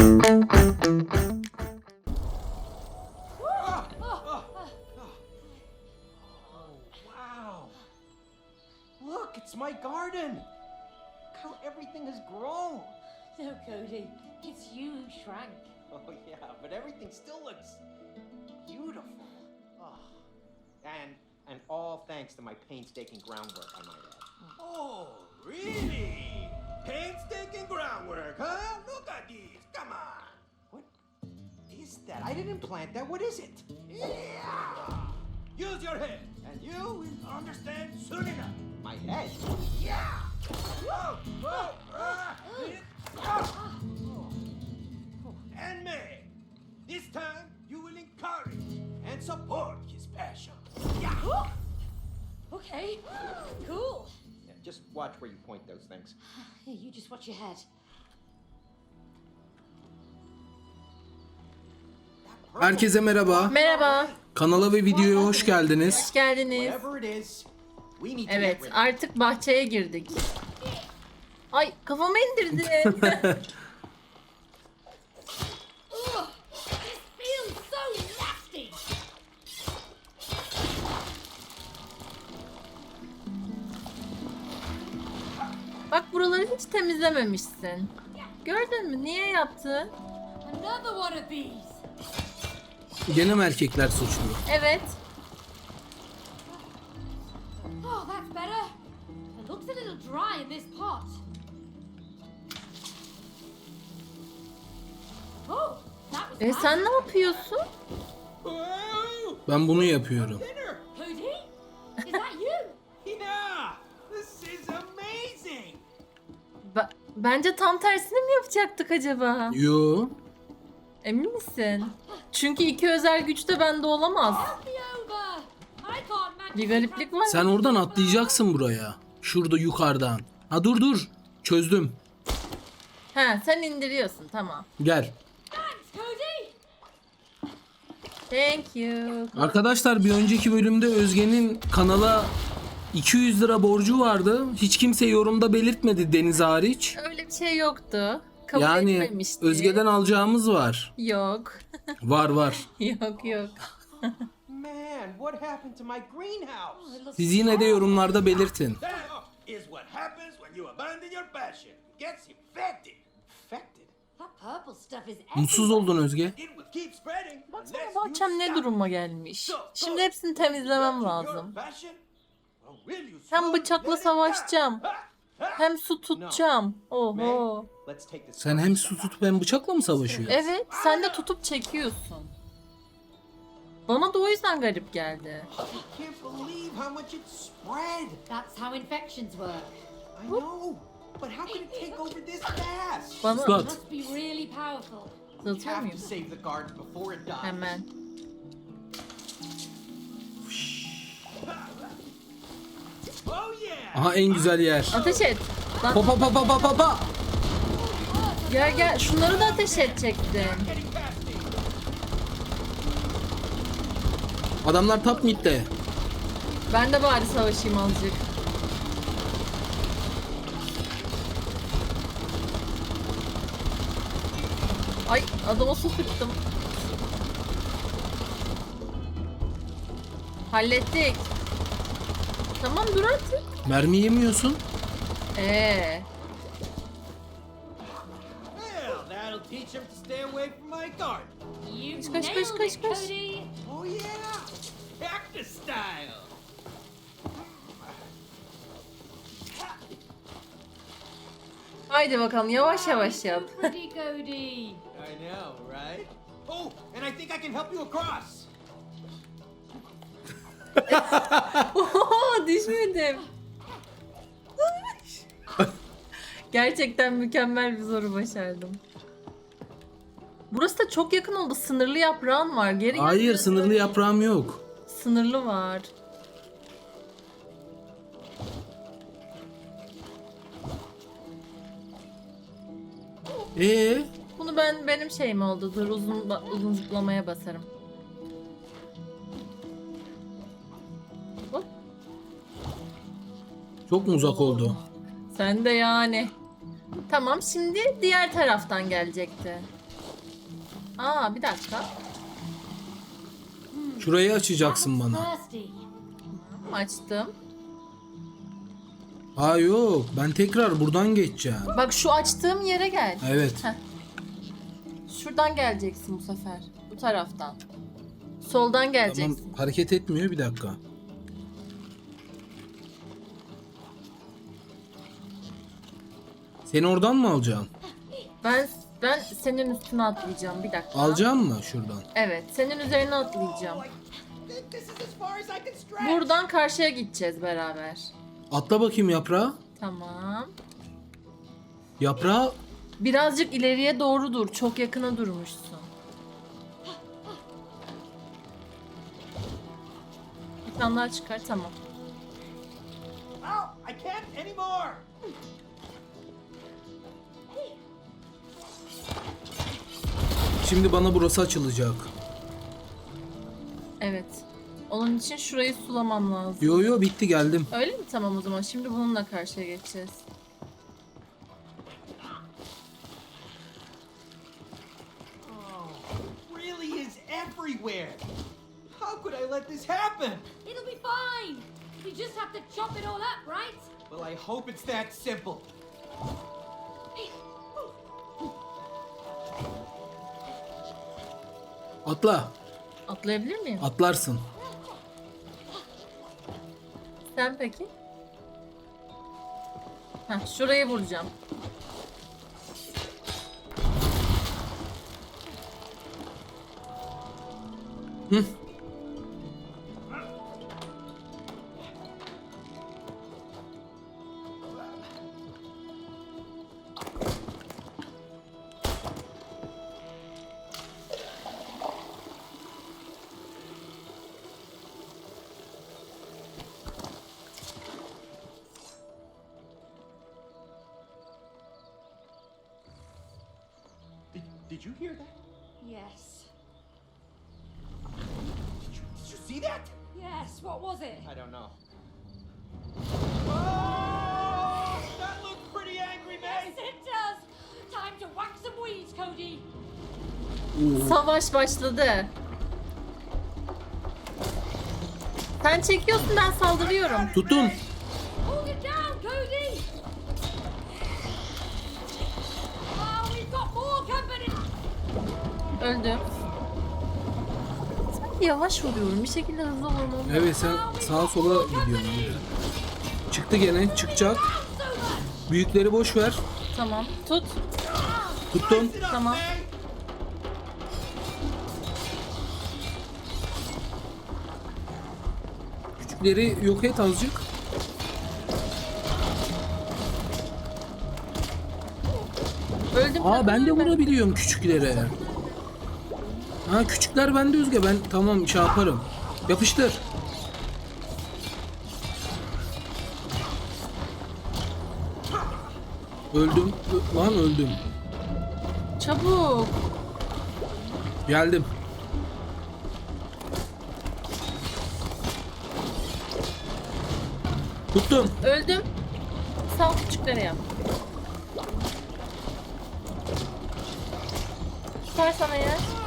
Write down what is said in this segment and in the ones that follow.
Oh, wow. Look, it's my garden. Look how everything has grown. No, Cody. It's you who shrank. Oh, yeah, but everything still looks beautiful. Oh. And and all thanks to my painstaking groundwork, I might add. Oh, really? Painstaking groundwork, huh? Look at these. Come on. What is that? I didn't plant that. What is it? Yeah. Use your head, and you will understand soon enough. My head. Yeah. Whoa, whoa, ah. And May, this time you will encourage and support his passion. Yeah. Okay. Cool. Just watch where you point those things. You just watch your head. Herkese merhaba. Merhaba, Kanala ve videoya hoş geldiniz. hoş geldiniz. Whatever it is, we need to Evet, get rid of it. artık bahçeye girdik. Ay, kafamı indirdin. Bak buraları hiç temizlememişsin. Gördün mü? Niye yaptın? Another one of these. Gene mi erkekler suçlu? Evet. Oh, that's better. It looks a little dry in this pot. Oh, that was E sen ne yapıyorsun? Ben bunu yapıyorum. Bence tam tersini mi yapacaktık acaba? Yo. Emin misin? Çünkü iki özel güç de bende olamaz. Bir gariplik var. Sen oradan atlayacaksın buraya. Şurada yukarıdan. Ha dur dur. Çözdüm. Ha, sen indiriyorsun tamam. Gel. Thank you. Arkadaşlar bir önceki bölümde Özge'nin kanala 200 lira borcu vardı. Hiç kimse yorumda belirtmedi Deniz hariç. Öyle bir şey yoktu. Kabul yani etmemişti. Özge'den alacağımız var. Yok. Var var. yok yok. Man, what happened to my greenhouse? İt looks Siz yine de yorumlarda belirtin. That is what happens when you abandon your passion. It gets infected. Infected. That purple stuff is Mutsuz oldun Özge. Baksana bahçem ne duruma gelmiş. Şimdi hepsini temizlemem lazım. Hem bıçakla savaşacağım. Hem su tutacağım. Oho. Sen hem su tutup hem bıçakla mı savaşıyorsun? Evet, sen de tutup çekiyorsun. Bana da o yüzden garip geldi. I can't believe Aha en güzel yer. Ateş et. Lan Pa pa pa pa pa pa pa. gel gel şunları da ateş me. Adamlar top midde. Ben de bari savaşayım azıcık. Ay adama su sıktım. Hallettik. Tamam dur artık. Mermi yemiyorsun. Ee, Well, that'll teach him to stay away from my garden. You Kaç, kaç, kaç, it, kaç. Cody. Oh yeah! Cactus style! haydi bakalım yavaş yavaş yap. I know, right? Oh, and I think I can help you across. Oho düşmedim. Gerçekten mükemmel bir soru başardım. Burası da çok yakın oldu. Sınırlı yaprağın var. Geri Hayır gel- sınırlı yaprağım yok. Sınırlı var. Ee, Bunu ben benim şeyim oldu. Dur uzun uzun zıplamaya basarım. Çok mu uzak oldu? Sen de yani. Tamam şimdi diğer taraftan gelecekti. Aa bir dakika. Şurayı açacaksın bana. Açtım. Ha yok ben tekrar buradan geçeceğim. Bak şu açtığım yere gel. Evet. Heh. Şuradan geleceksin bu sefer. Bu taraftan. Soldan Tamam geleceksin. hareket etmiyor bir dakika. Seni oradan mı alacağım? Ben ben senin üstüne atlayacağım bir dakika. Alacağım mı şuradan? Evet, senin üzerine atlayacağım. Buradan karşıya gideceğiz beraber. Atla bakayım yaprağa. Tamam. Yaprağa Birazcık ileriye doğru dur. Çok yakına durmuşsun. Bir tane daha çıkar tamam. Oh, I can't anymore. Şimdi bana burası açılacak. Evet. Onun için şurayı sulamam lazım. Yo yo bitti geldim. Öyle mi? Tamam o zaman. Şimdi bununla karşıya geçeceğiz. Really is everywhere. How could I let this happen? It'll be fine. You just have to chop it all up, right? Well, I hope it's that simple. Atla. Atlayabilir miyim? Atlarsın. Sen peki? Heh, şurayı vuracağım. Hı. Did, you hear that? Yes. Did you, did you see that? Yes, what was it? I don't know. Oh, that looked pretty angry, Yes, May. it does. Time to whack some weeds, Cody. Savaş başladı. Sen çekiyorsun ben saldırıyorum. Tutun. Öldüm. Sanki yavaş vuruyorum. Bir şekilde hızlı vurmam. Evet sen sağa sola gidiyorsun. Çıktı gene çıkacak. Büyükleri boş ver. Tamam. Tut. Up, Tamam. Küçükleri yok et azıcık. Öldüm. Aa ben de vurabiliyorum küçüklere. Ha küçükler bende Özge ben tamam şey yaparım. Yapıştır. Öldüm. Ö- Lan öldüm. Çabuk. Geldim. Tuttum. Öldüm. Sal küçüklere yap. Tutarsan eğer.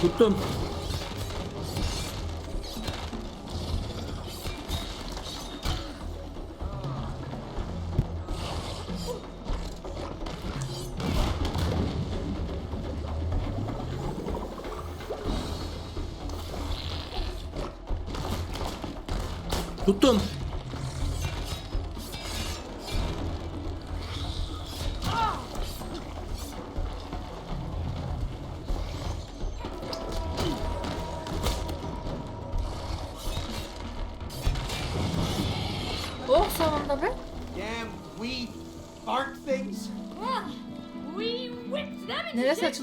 Tuttum. Tuttum.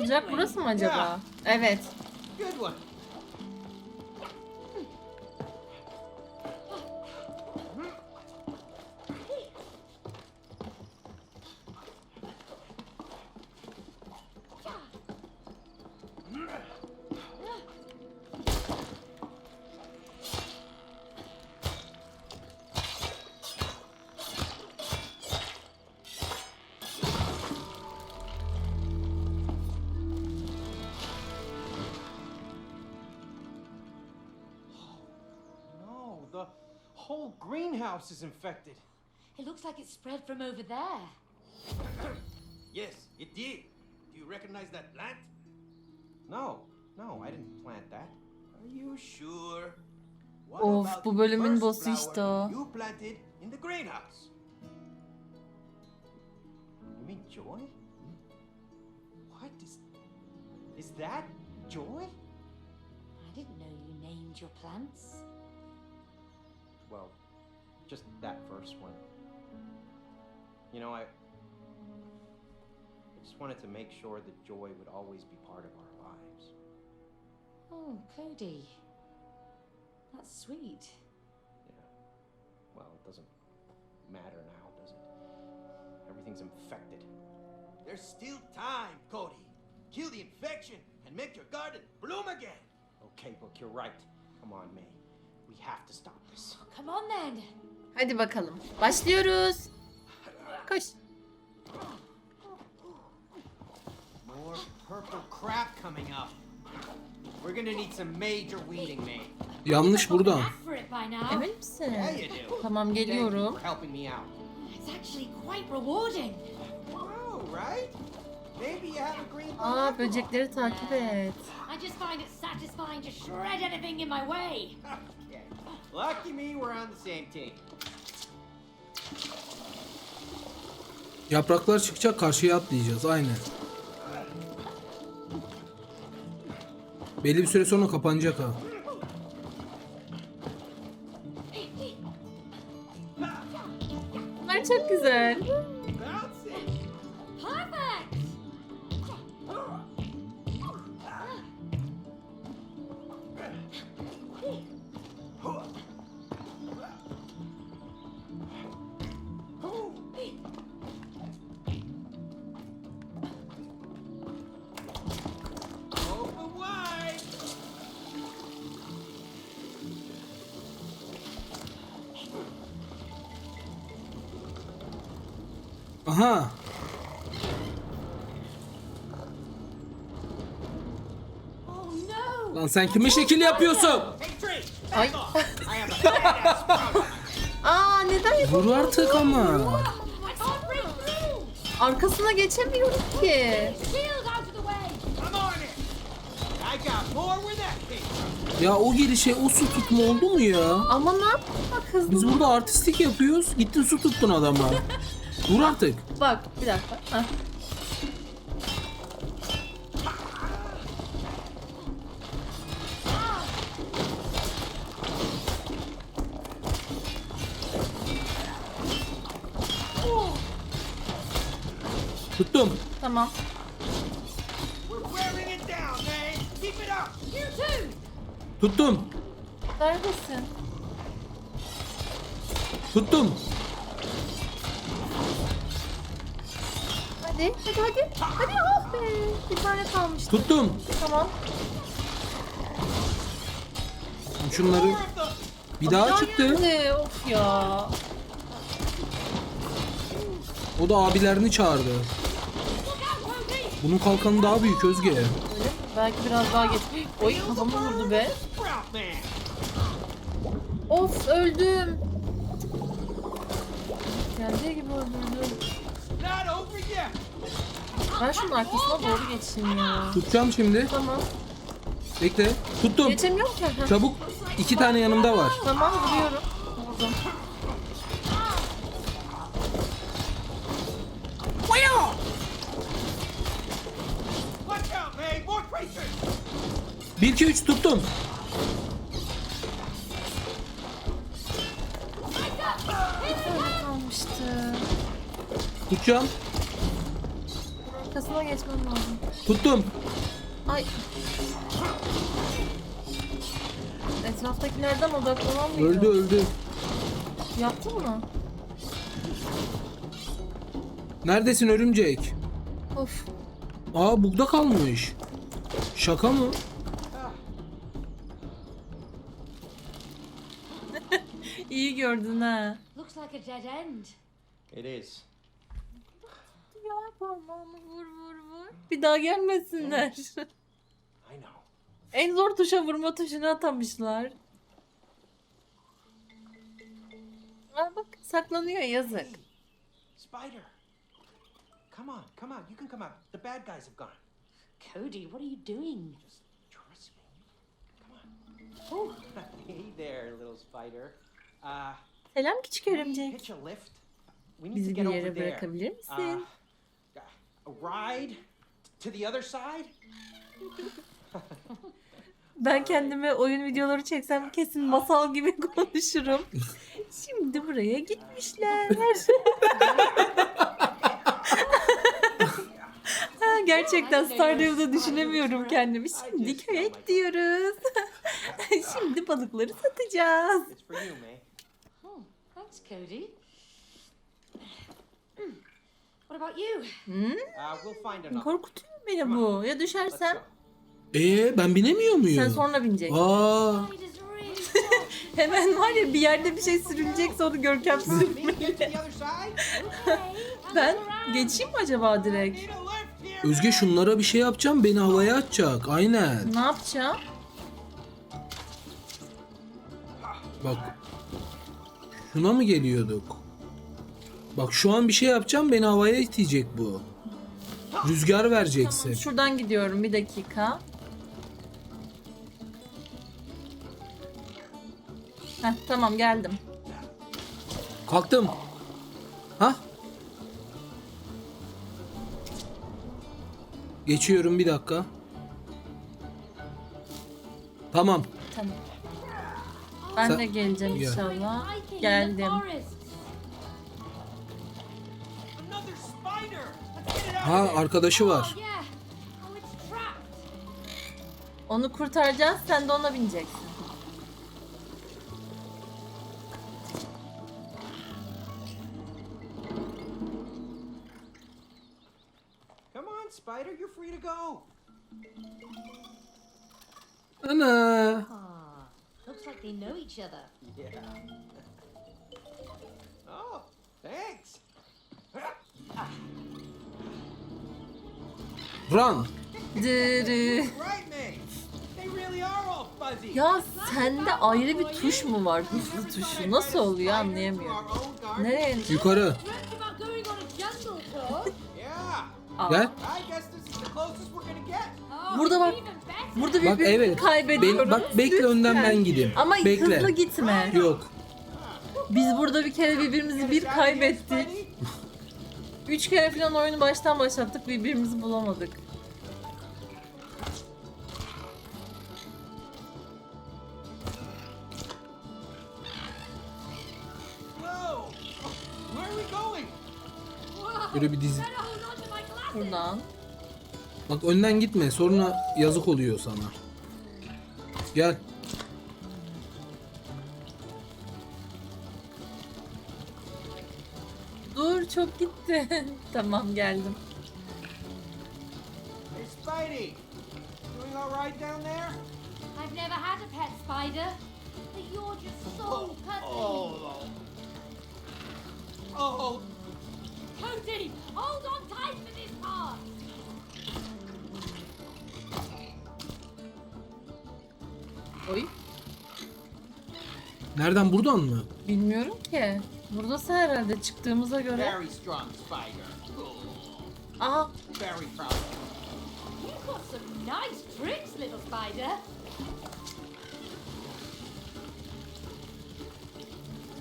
Açılacak? Burası mı acaba? Evet. Whole greenhouse is infected. It looks like it spread from over there. Yes, it did. Do you recognize that plant? No, no, I didn't plant that. Are you sure? What Of, about bu the bölümün first boss'u işte. You planted in the greenhouse. You mean Joy? What is. Is that Joy? I didn't know you named your plants. Well, just that first one. You know, I. I just wanted to make sure that joy would always be part of our lives. Oh, Cody. That's sweet. Yeah. Well, it doesn't matter now, does it? Everything's infected. There's still time, Cody. Kill the infection and make your garden bloom again. Okay, Book, you're right. Come on, May. We have to stop this. Come on then. Hadi bakalım. Başlıyoruz. Koş. More purple crap coming up. We're gonna need some major weeding, May. Yanlış burada. Ask for it by now. Emin misin? Yeah, you do. Tamam geliyorum. helping me out. It's actually quite rewarding. Oh, right? Maybe you have a green thumb Aa böcekleri takip et. I just find it satisfying to shred anything in my way. Yapraklar çıkacak karşıya atlayacağız. Aynen. Belli bir süre sonra kapanacak ha. Sen kime şekil yapıyorsun? Ay. Aa neden yapamıyorum? Vur artık ama. Arkasına geçemiyorum ki. Ya o girişe o su tutma oldu mu ya? Ama ne yapayım bak hızlı. Biz burada artistik yapıyoruz. Gittin su tuttun adama. Vur artık. Bak bir dakika. Hah. Too! Tuttum. Neredesin? Tuttum. Hadi hadi hadi. Hadi ah be. Bir tane kalmıştı. Tuttum. Tamam. Şunları bir daha çıktı. geldi. Of ya. O da abilerini çağırdı. Bunun kalkanı daha büyük Özge. Öyle mi? Belki biraz daha geç. Oy kafamı vurdu be. Of öldüm. Geldiği gibi öldürdüm. Ben şunun arkasına doğru geçeyim ya. Tutacağım şimdi. Tamam. Bekle. Tuttum. Geçemiyorum ki. Çabuk. İki tane yanımda var. Tamam vuruyorum. Vurdum. 1 2 3 tuttum. Kalmıştı. Tutacağım. Arkasına geçmem lazım. Tuttum. Ay. Etraftakilerden odaklanamıyorum. Öldü öldü. Yaptın mı? Neredesin örümcek? Of. Aa bugda kalmış. Şaka mı? Gördün ha. Looks like a dead end. It is. Ya parmağımı vur vur vur. Bir daha gelmesinler. I know. en zor tuşa vurma tuşunu atamışlar. Aa, bak saklanıyor yazık. Hey, Spider. Come on, come on. You can come out. The bad guys have gone. Cody, what are you doing? Just trust me. Come on. Oh, hey there, little spider. Selam küçük örümcek. Bizi bir yere bırakabilir Uh, misin? ride to the other side? Ben kendime oyun videoları çeksem kesin masal gibi konuşurum. Şimdi buraya gitmişler. Ha, Gerçekten Stardew'da düşünemiyorum kendimi. Şimdi köye gidiyoruz. Şimdi balıkları satacağız. It's for you, May. oh, thanks, Cody. Hmm. What about you? Uh, we'll find another. Korkutuyor beni bu. Ya düşersem? Ee ben binemiyor muyum? Sen sonra bineceksin. Aa, really. Hemen var ya bir yerde bir şey sürünecekse onu Görkem sürmeli. get to the other side. Okay, Ben geçeyim mi acaba direkt? Need a lift here. Özge şunlara bir şey yapacağım beni havaya atacak. Aynen. Ne yapacağım? Bak. Şuna mı geliyorduk? Bak şu an bir şey yapacağım beni havaya itecek bu. Rüzgar vereceksin. Şuradan gidiyorum bir dakika. Heh, tamam geldim. Kalktım. Ha? Geçiyorum bir dakika. Tamam. Tamam. Ben Sen- de geleceğim Gel. inşallah. Geldim. forest. Another spider! Let's get it out Ha of there. arkadaşı var. Onu kurtaracağız sen de ona bineceksin. Come on, Spider. You're free to go. Ana. Looks like they know each other. Yeah. oh, thanks. Run. Dırı. Right, May. They really are all fuzzy. Ya sende ayrı bir tuş mu var? Hızlı tuşu. Nasıl oluyor anlayamıyorum. Nereye? Yukarı. Gel. I guess this is the closest we're gonna get. Burada bak. Burada Bak birbirimizi evet. kaybediyoruz. Ben, bak bekle önden ben gideyim. Ama bekle. hızlı gitme. Yok. Biz burada bir kere birbirimizi bir kaybettik. Üç kere falan oyunu baştan başlattık birbirimizi bulamadık. Böyle bir dizi. Buradan. Bak önden gitme sonra yazık oluyor sana. Gel. Dur çok gitti. tamam geldim. Hey, Spidey. Doing all right down there? I've never had a pet spider, but you're just so cuddly. Oh. Oh. Cody, hold on tight for this part. Oy. Nereden buradan mı? Bilmiyorum ki. Buradası herhalde çıktığımıza göre. Very strong spider. Aa Very proud. of you. You've got some nice tricks, little spider.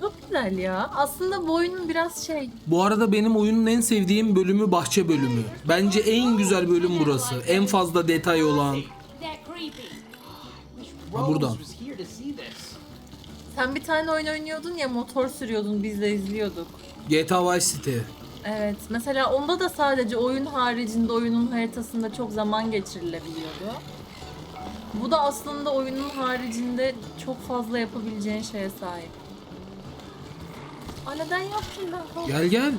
çok güzel ya. Aslında bu oyunun biraz şey. Bu arada benim oyunun en sevdiğim bölümü bahçe bölümü. Bence en güzel bölüm burası. En fazla detay olan. Ha, Rose buradan. Sen bir tane oyun oynuyordun ya motor sürüyordun biz de izliyorduk. GTA Vice City. Evet. Mesela onda da sadece oyun haricinde oyunun haritasında çok zaman geçirilebiliyordu. Bu da aslında oyunun haricinde çok fazla yapabileceğin şeye sahip. Aa neden yaptın ben. Gel gel.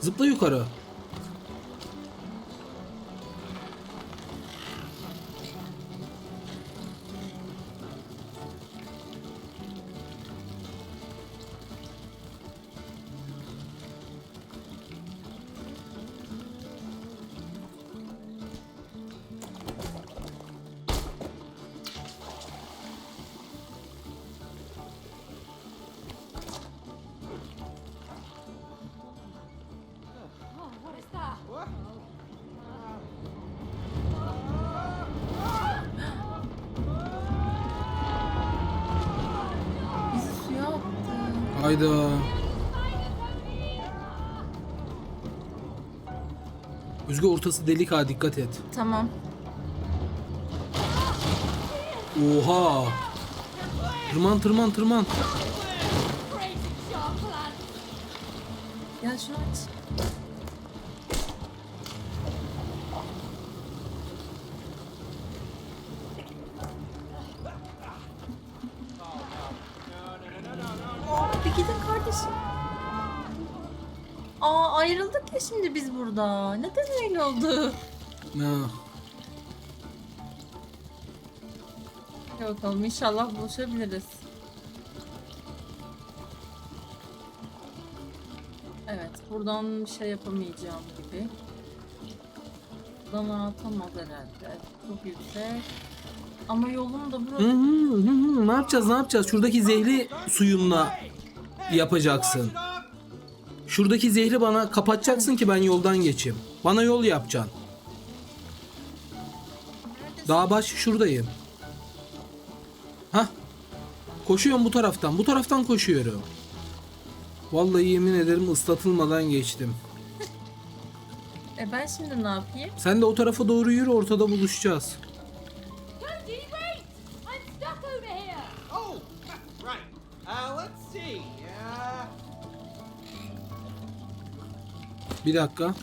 Zıpla yukarı. Hayda. Özge ortası delik ha dikkat et. Tamam. Oha. Tırman tırman tırman. Bir gidin kardeşim. Aa ayrıldık ya şimdi biz burada. Neden öyle oldu? Ha. Hadi bakalım inşallah buluşabiliriz. Evet buradan bir şey yapamayacağım gibi. Buradan atamaz herhalde. Çok yüksek. Ama yolum da Hı burası. hı hı hı. Ne yapacağız ne yapacağız? Şuradaki zehri suyunla yapacaksın. Şuradaki zehri bana kapatacaksın ki ben yoldan geçeyim. Bana yol yapacaksın. Dağ baş şuradayım. Hah. Koşuyorum bu taraftan. Bu taraftan koşuyorum. Vallahi yemin ederim ıslatılmadan geçtim. E ben şimdi ne yapayım? Sen de o tarafa doğru yürü ortada buluşacağız. Bir dakika.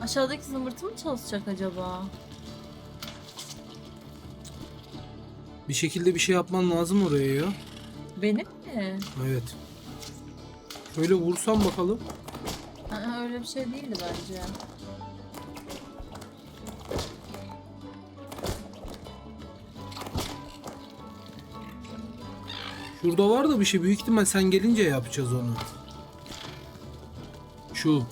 Aşağıdaki zımbırtı mı çalışacak acaba? Bir şekilde bir şey yapman lazım oraya ya. Benim mi? Evet. Şöyle vursam bakalım. Aa, öyle bir şey değildi bence. Şurada var da bir şey. Büyük ihtimal sen gelince yapacağız onu. Şu.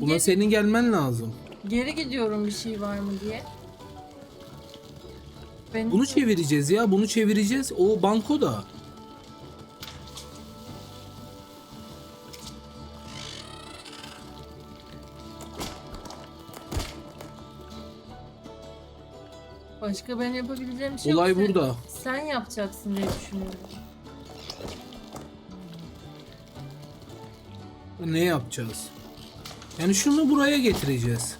Buna geri, senin gelmen lazım. geri gidiyorum bir şey var mı diye. Benim Bunu çevireceğiz ya. Bunu çevireceğiz. O banko da. Başka ben yapabileceğim bir şey Olay yok. Sen- burada. Sen yapacaksın diye düşünüyorum. Ne yapacağız? Yani şunu buraya getireceğiz.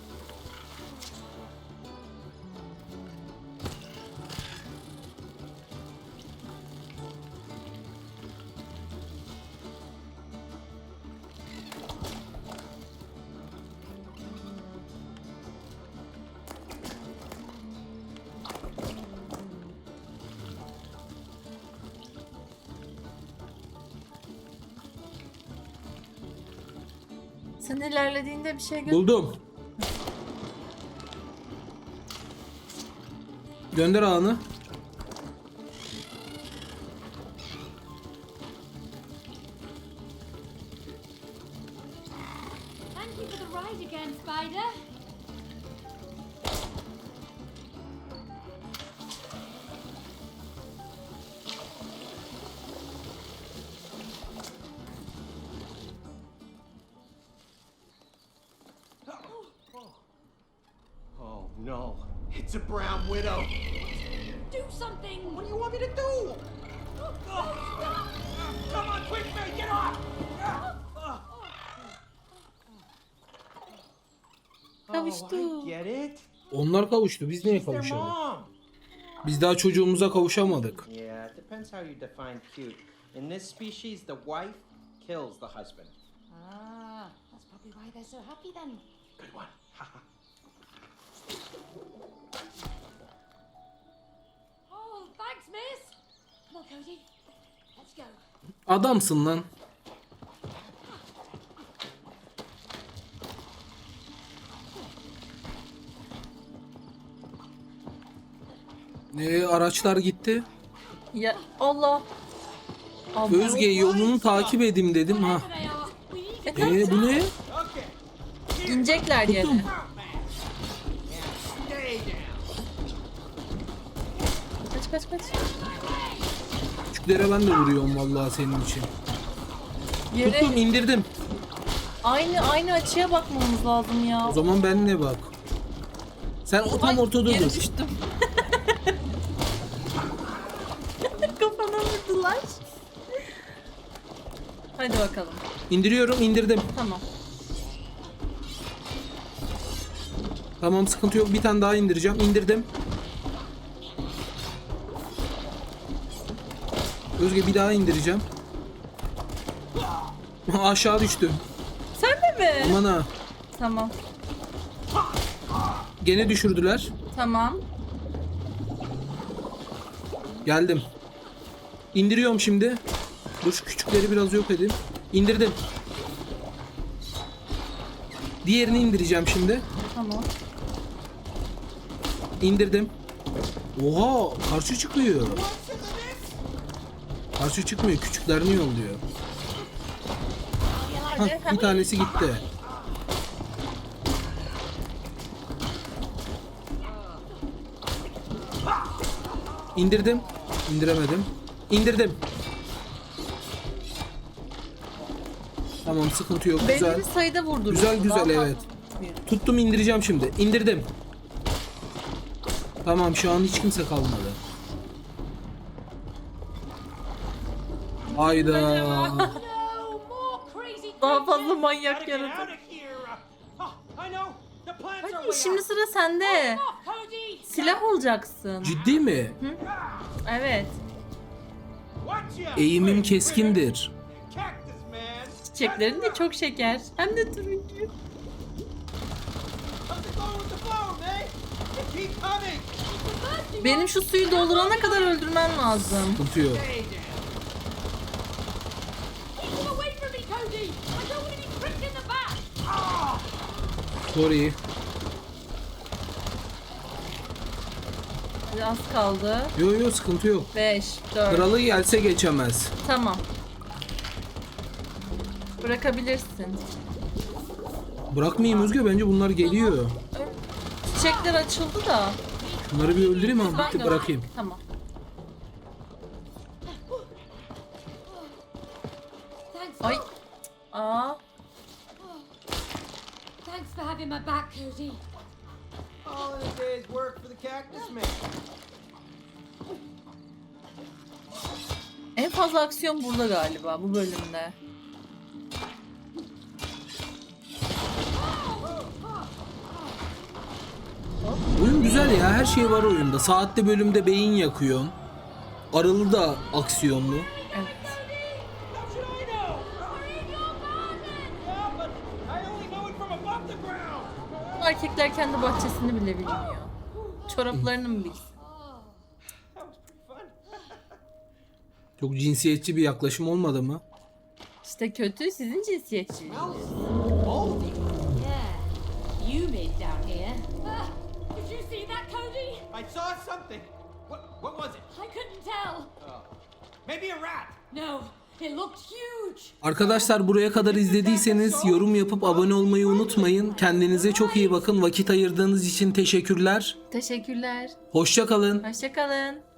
Sen ilerlediğinde bir şey gö- Buldum. Gönder ağını. Kavuştu. Biz niye kavuşamadık? Biz daha çocuğumuza kavuşamadık. Yeah, it depends how you define cute. In this species, the wife kills the husband. Ah, that's probably why they're so happy then. Good one. Oh, thanks, miss! Come on, Cody. Let's go. Adamsın lan. Ee, araçlar gitti. Ya Allah. Allah. Özge yolunu takip edeyim dedim ha. E, Ee bu ne? İnecekler Tuttum. yere. Down. Kaç kaç kaç. Küçüklere ben de vuruyorum vallahi senin için. Yere Tuttum indirdim. Aynı aynı açıya bakmamız lazım ya. O zaman benle bak. Sen o tam Ay, ortada dur. düştüm. Vurdular. Hadi bakalım. İndiriyorum, indirdim. Tamam. Tamam sıkıntı yok. Bir tane daha indireceğim. İndirdim. Özge bir daha indireceğim. Aşağı düştüm. Sen de mi? Aman ha. Tamam. Gene düşürdüler. Tamam. Geldim. İndiriyorum şimdi. Dur şu küçükleri biraz yok edeyim. İndirdim. Diğerini indireceğim şimdi. Tamam. İndirdim. Oha karşı çıkıyor. Karşı çıkmıyor. Küçüklerini yolluyor. Hah, bir tanesi gitti. İndirdim. İndiremedim. İndirdim. Tamam sıkıntı yok. Güzel. Bir sayıda vurdurdu. Güzel, güzel, evet. Tuttum indireceğim şimdi. İndirdim. Tamam şu an hiç kimse kalmadı. Hayda. Daha fazla manyak are Hadi şimdi sıra sende. Silah olacaksın. Ciddi mi? Evet. Eğimim keskindir. Çiçeklerin de çok şeker. Hem de turuncu. Benim şu suyu doldurana kadar öldürmen lazım. Sıkıntı yok. Stay down. Keep them away from me, Cody. I don't want to be pricked in the back. Sorry. Hadi az kaldı. Yo yo sıkıntı yok. 5, 4. Kralı gelse geçemez. Tamam. Bırakabilirsin. Bırakmayayım Özge bence bunlar geliyor. Çiçekler açıldı da. Bunları bir öldüreyim ama bitti bırakayım. Tamam. Fazla aksiyon burada galiba bu bölümde. Oyun güzel ya her şey var oyunda. Saatte bölümde beyin yakıyorsun. Aralı da aksiyonlu. Evet. Erkekler kendi bahçesini bile bilmiyor. Çoraplarını mı bilsin? That was pretty fun. Çok cinsiyetçi bir yaklaşım olmadı mı? İşte kötü sizin cinsiyetçiliğiniz. Moldy. Yeah. Humid down here. Ah, did you see that, Cody? I saw something. What? What was it? I couldn't tell. Maybe a rat. No, it looked huge. Arkadaşlar buraya kadar izlediyseniz yorum yapıp abone olmayı unutmayın. Kendinize çok iyi bakın. Vakit ayırdığınız için teşekkürler. Teşekkürler. Hoşça kalın. Hoşçakalın.